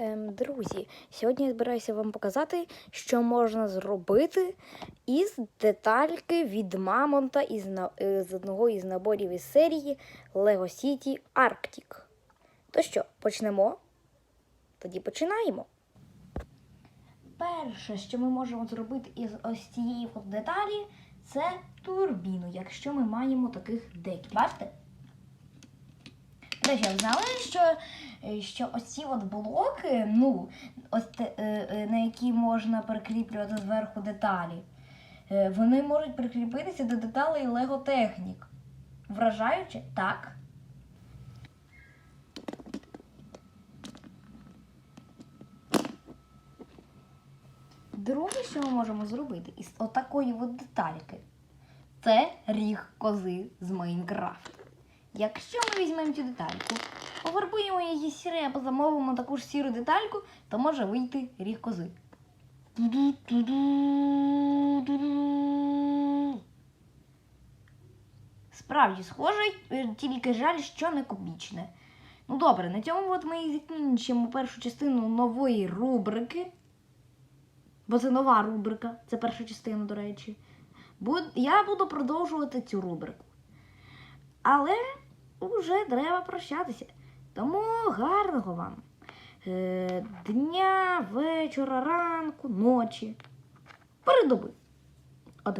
Ем, друзі, сьогодні я збираюся вам показати, що можна зробити із детальки від Мамонта із, е, з одного із наборів із серії Lego City Arctic. То що, почнемо? Тоді починаємо. Перше, що ми можемо зробити із ось цієї деталі, це турбіну, якщо ми маємо таких декілька. Бачите? До речі, знали, що, е, що ось ці от блоки, ну, ось те, е, на які можна прикріплювати зверху деталі, е, вони можуть прикріпитися до деталей Technic. Вражаюче? Так. Друге, що ми можемо зробити із отакої от детальки, це ріг кози з Майнкрафту. Якщо ми візьмемо цю детальку, пофарбуємо її сіре, або замовимо таку ж сіру детальку, то може вийти ріг кози. Справді схоже, тільки жаль, що не кубічне. Ну добре, на цьому от ми закінчимо першу частину нової рубрики. Бо це нова рубрика, це перша частина, до речі. Я буду продовжувати цю рубрику. Але вже треба прощатися. Тому гарного вам е, дня, вечора, ранку, ночі. Передоби.